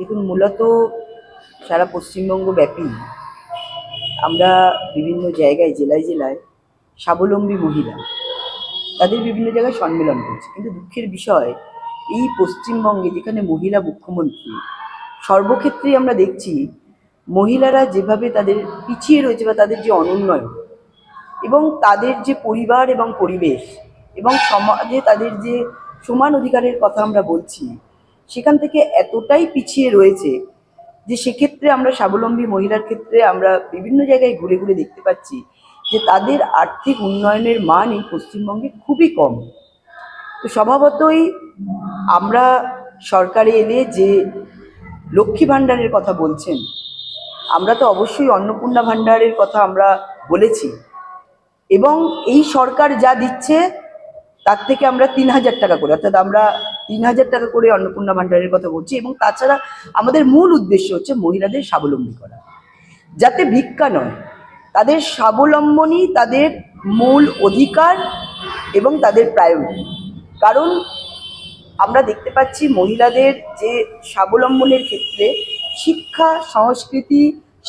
দেখুন, মূলত সারা পশ্চিমবঙ্গ ব্যাপী আমরা বিভিন্ন জায়গায়, জেলায় জেলায় স্বাবলম্বী মহিলা তাদের বিভিন্ন জায়গায় সম্মেলন করছি। কিন্তু দুঃখের বিষয়, এই পশ্চিমবঙ্গে যেখানে মহিলা মুখ্যমন্ত্রী, সর্বক্ষেত্রেই আমরা দেখছি মহিলারা যেভাবে তাদের পিছিয়ে রয়েছে বা তাদের যে অনুন্নয়ন এবং তাদের যে পরিবার এবং পরিবেশ এবং সমাজে তাদের যে সমান অধিকারের কথা আমরা বলছি সেখান থেকে এতটাই পিছিয়ে রয়েছে যে সেক্ষেত্রে আমরা স্বাবলম্বী মহিলার ক্ষেত্রে আমরা বিভিন্ন জায়গায় ঘুরে ঘুরে দেখতে পাচ্ছি যে তাদের আর্থিক উন্নয়নের মান এই পশ্চিমবঙ্গে খুবই কম। তো স্বভাবতই আমরা সরকারে এলে যে লক্ষ্মী ভাণ্ডারের কথা বলছেন, আমরা তো অবশ্যই অন্নপূর্ণা ভাণ্ডারের কথা আমরা বলেছি এবং এই সরকার যা দিচ্ছে তার থেকে আমরা তিন হাজার টাকা করে, অর্থাৎ আমরা তিন হাজার টাকা করে অন্নপূর্ণা ভাণ্ডারের কথা বলছি এবং তাছাড়া আমাদের মূল উদ্দেশ্য হচ্ছে মহিলাদের স্বাবলম্বী করা। যাতে ভিক্ষা নয়, তাদের স্বাবলম্বনই তাদের মূল অধিকার এবং তাদের প্রায়োরিটি। কারণ আমরা দেখতে পাচ্ছি মহিলাদের যে স্বাবলম্বনের ক্ষেত্রে শিক্ষা, সংস্কৃতি,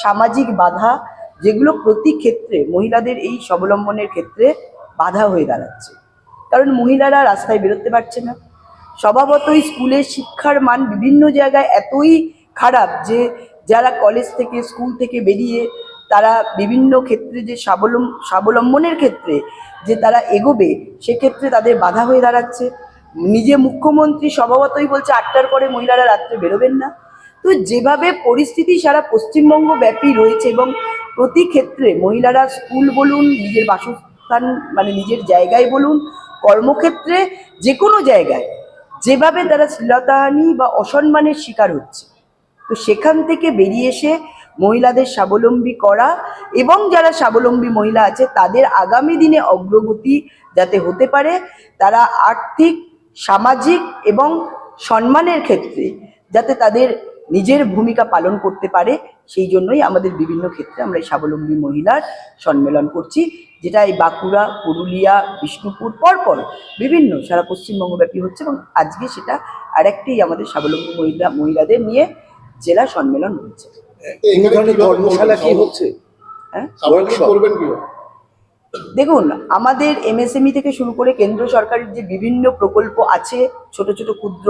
সামাজিক বাধা যেগুলো প্রতি ক্ষেত্রে মহিলাদের এই স্বাবলম্বনের ক্ষেত্রে বাধা হয়ে দাঁড়াচ্ছে। কারণ মহিলারা রাস্তায় বেরোতে পারছে না। স্বভাবতই স্কুলের শিক্ষার মান বিভিন্ন জায়গায় এতই খারাপ যে যারা কলেজ থেকে স্কুল থেকে বেরিয়ে তারা বিভিন্ন ক্ষেত্রে যে স্বাবলম্ব স্বাবলম্বনের ক্ষেত্রে যে তারা এগোবে, সেক্ষেত্রে তাদের বাধা হয়ে দাঁড়াচ্ছে। নিজে মুখ্যমন্ত্রী স্বভাবতই বলছে, আটটার পরে মহিলারা রাত্রে বেরোবেন না। তো যেভাবে পরিস্থিতি সারা পশ্চিমবঙ্গ ব্যাপী রয়েছে এবং প্রতি ক্ষেত্রে মহিলারা স্কুল বলুন, নিজের বাসস্থান মানে নিজের জায়গায় বলুন, কর্মক্ষেত্রে যে কোনো জায়গায় যেভাবে তারা শ্লীলতাহানি বা অসম্মানের শিকার হচ্ছে। তো সেখান থেকে বেরিয়ে এসে মহিলাদের স্বাবলম্বী করা এবং যারা স্বাবলম্বী মহিলা আছে, তাদের আগামী দিনে অগ্রগতি যাতে হতে পারে, তারা আর্থিক, সামাজিক এবং সম্মানের ক্ষেত্রে যাতে তাদের নিজের ভূমিকা পালন করতে পারে, সেই জন্যই আমাদের বিভিন্ন ক্ষেত্রে আমরা এই স্বাবলম্বী মহিলার সম্মেলন করছি। যেটা এই বাঁকুড়া পুরুলিয়া বিষ্ণুপুর পরপর বিভিন্ন সারা পশ্চিমবঙ্গব্যাপী হচ্ছে এবং আজকে সেটা আরেকটি আমাদের স্বাবলম্বী মহিলা মহিলাদের নিয়ে জেলা সম্মেলন হচ্ছে। কর্মশালা কি হচ্ছে? হ্যাঁ? করবেন দেখুন আমাদের এমএসএমই থেকে শুরু করে কেন্দ্র সরকারের যে বিভিন্ন প্রকল্প আছে ছোট ছোট ক্ষুদ্র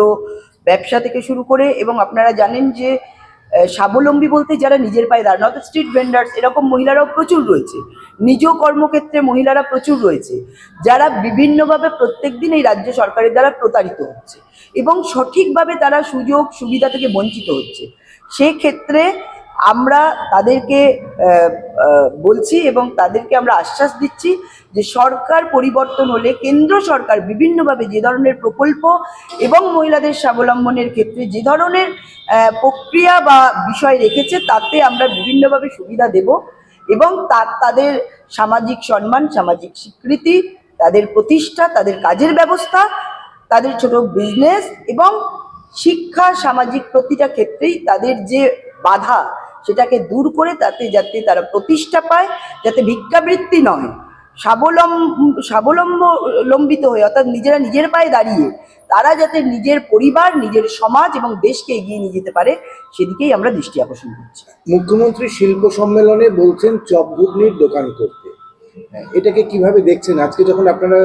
ব্যবসা থেকে শুরু করে এবং আপনারা জানেন যে স্বাবলম্বী বলতে যারা নিজের পায়ে দাঁড়ানো, অর্থাৎ স্ট্রিট ভেন্ডার্স এরকম মহিলারাও প্রচুর রয়েছে। নিজ কর্মক্ষেত্রে মহিলারা প্রচুর রয়েছে। যারা বিভিন্নভাবে প্রত্যেক দিন এই রাজ্য সরকারের দ্বারা প্রতারিত হচ্ছে এবং সঠিকভাবে তারা সুযোগ সুবিধা থেকে বঞ্চিত হচ্ছে। সেক্ষেত্রে আমরা তাদেরকে বলছি এবং তাদেরকে আমরা আশ্বাস দিচ্ছি যে সরকার পরিবর্তন হলে কেন্দ্র সরকার বিভিন্নভাবে যে ধরনের প্রকল্প এবং মহিলাদের স্বাবলম্বনের ক্ষেত্রে যে ধরনের প্রক্রিয়া বা বিষয় রেখেছে তাতে আমরা বিভিন্নভাবে সুবিধা দেব এবং তা, তাদের সামাজিক সম্মান, সামাজিক স্বীকৃতি, তাদের প্রতিষ্ঠা, তাদের কাজের ব্যবস্থা, তাদের ছোট বিজনেস এবং শিক্ষা, সামাজিক প্রতিটা ক্ষেত্রেই তাদের যে বাধা সেটাকে দূর করে তাতে যাতে তারা প্রতিষ্ঠা পায়, যাতে ভিক্ষাবৃত্তি নয়। স্বাবলম্ব স্বাবলম্বিত হয়ে, অর্থাৎ নিজেরা নিজের পায়ে দাঁড়িয়ে, তারা যাতে নিজের পরিবার, নিজের সমাজ এবং দেশকে এগিয়ে নিয়ে যেতে পারে, সেদিকেই আমরা দৃষ্টি আকর্ষণ করছি। মুখ্যমন্ত্রী শিল্প সম্মেলনে বলছেন, চপ ঘুগনির দোকান করতে। এটাকে কীভাবে দেখছেন? আজকে যখন আপনারা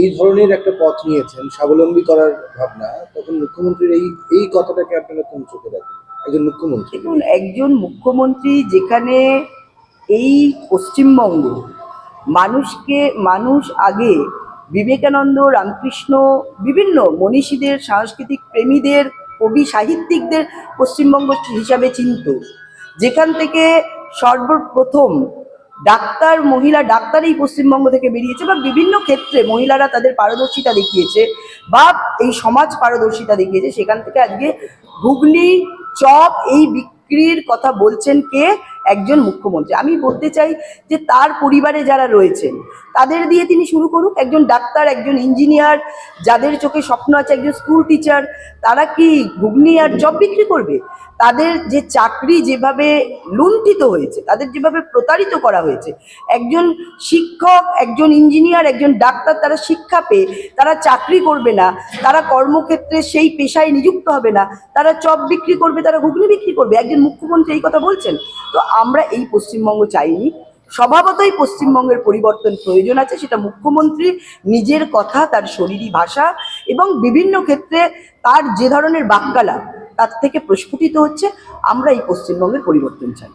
এই ধরনের একটা পথ নিয়েছেন, স্বাবলম্বী করার ভাবনা, তখন মুখ্যমন্ত্রীর এই এই কথাটাকে আপনারা কোন চোখে দেখেন? একজন মুখ্যমন্ত্রী। দেখুন, একজন মুখ্যমন্ত্রী যেখানে এই পশ্চিমবঙ্গ, মানুষকে, মানুষ আগে বিবেকানন্দ, রামকৃষ্ণ, বিভিন্ন মনীষীদের, সাংস্কৃতিক প্রেমীদের, কবি সাহিত্যিকদের পশ্চিমবঙ্গ হিসাবে চিনত। যেখান থেকে সর্বপ্রথম ডাক্তার, মহিলা ডাক্তার এই পশ্চিমবঙ্গ থেকে বেরিয়েছে বা বিভিন্ন ক্ষেত্রে মহিলারা তাদের পারদর্শিতা দেখিয়েছে বা এই সমাজ পারদর্শিতা দেখিয়েছে, সেখান থেকে আজকে ঘুগনি চপ এই বিক্রির কথা বলছেন কে? একজন মুখ্যমন্ত্রী। আমি বলতে চাই যে তার পরিবারে যারা রয়েছেন, তাদের দিয়ে তিনি শুরু করুক। একজন ডাক্তার, একজন ইঞ্জিনিয়ার, যাদের চোখে স্বপ্ন আছে, একজন স্কুল টিচার, তারা কি ঘুগনি আর জব বিক্রি করবে? তাদের যে চাকরি যেভাবে লুণ্ঠিত হয়েছে, তাদের যেভাবে প্রতারিত করা হয়েছে, একজন শিক্ষক, একজন ইঞ্জিনিয়ার, একজন ডাক্তার, তারা শিক্ষা পেয়ে, তারা চাকরি করবে না, তারা কর্মক্ষেত্রে সেই পেশায় নিযুক্ত হবে না, তারা চপ বিক্রি করবে, তারা ঘুগনি বিক্রি করবে, একজন মুখ্যমন্ত্রী এই কথা বলছেন? তো আমরা এই পশ্চিমবঙ্গ চাইনি। স্বভাবতই পশ্চিমবঙ্গের পরিবর্তন প্রয়োজন আছে, সেটা মুখ্যমন্ত্রী নিজের কথা, তার শরীরী ভাষা এবং বিভিন্ন ক্ষেত্রে তার যে ধরনের বাক্যালাপ, তার থেকে প্রস্ফুটিত হচ্ছে। আমরা এই পশ্চিমবঙ্গের পরিবর্তন চাই।